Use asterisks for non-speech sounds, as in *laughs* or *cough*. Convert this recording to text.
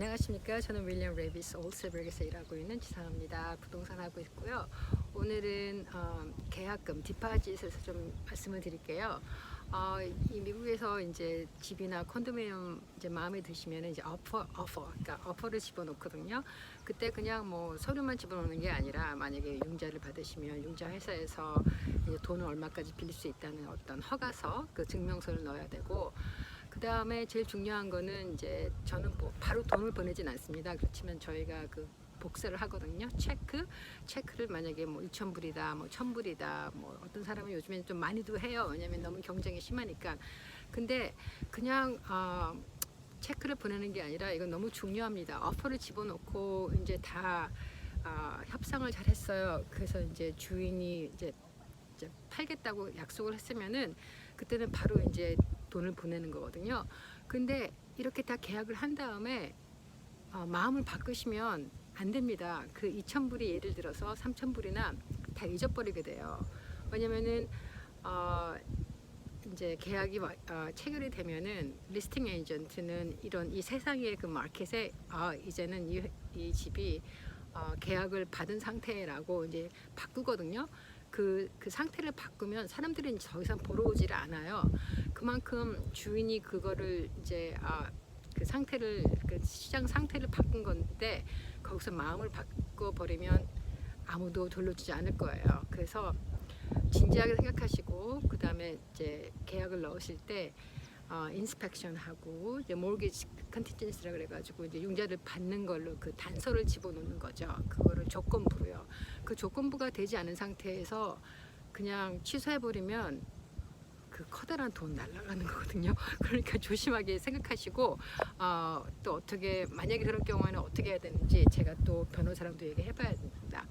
안녕하십니까. 저는 윌리엄 레비스 올스버그에서 일하고 있는 지상입니다. 부동산 하고 있고요. 오늘은 어, 계약금 디파짓에 좀 말씀을 드릴게요. 어, 이 미국에서 이제 집이나 컨도미니엄 이제 마음에 드시면 이제 어퍼, 어퍼, 그러니까 어퍼를 집어넣거든요. 그때 그냥 뭐 서류만 집어넣는 게 아니라 만약에 융자를 받으시면 융자 회사에서 이제 돈을 얼마까지 빌릴 수 있다는 어떤 허가서, 그 증명서를 넣어야 되고. 그 다음에 제일 중요한 거는 이제 저는 뭐 바로 돈을 보내진 않습니다. 그렇지만 저희가 그 복사를 하거든요. 체크, 체크를 만약에 뭐 2천 불이다, 뭐 1천 불이다, 뭐 어떤 사람은 요즘엔 좀 많이도 해요. 왜냐면 너무 경쟁이 심하니까. 근데 그냥 어, 체크를 보내는 게 아니라 이건 너무 중요합니다. 어퍼를 집어넣고 이제 다 어, 협상을 잘 했어요. 그래서 이제 주인이 이제, 이제 팔겠다고 약속을 했으면은 그때는 바로 이제 돈을 보내는 거거든요. 근데 이렇게 다 계약을 한 다음에 어, 마음을 바꾸시면 안 됩니다. 그 2,000불이 예를 들어서 3,000불이나 다 잊어버리게 돼요. 왜냐면은 어, 이제 계약이 와- 어, 체결이 되면은 리스팅 에이전트는 이런 이 세상의 그 마켓에 아 이제는 이, 이 집이 어, 계약을 받은 상태라고 이제 바꾸거든요. 그, 그 상태를 바꾸면 사람들이 이제 더 이상 보러 오지를 않아요. 그만큼 주인이 그거를 이제 아, 그 상태를 그 시장 상태를 바꾼 건데 거기서 마음을 바꿔 버리면 아무도 돌려주지 않을 거예요. 그래서 진지하게 생각하시고 그 다음에 이제 계약을 넣으실 때 어, 인스펙션 하고 이제 몰기지 컨티전스라 그래가지고 이제 융자를 받는 걸로 그 단서를 집어넣는 거죠. 그거를 조건부로요. 그 조건부가 되지 않은 상태에서 그냥 취소해 버리면 그 커다란 돈 날라가는 거거든요. *laughs* 그러니까 조심하게 생각하시고 어, 또 어떻게 만약에 그럴 경우에는 어떻게 해야 되는지 제가 또 변호사랑도 얘기해봐야 됩니다.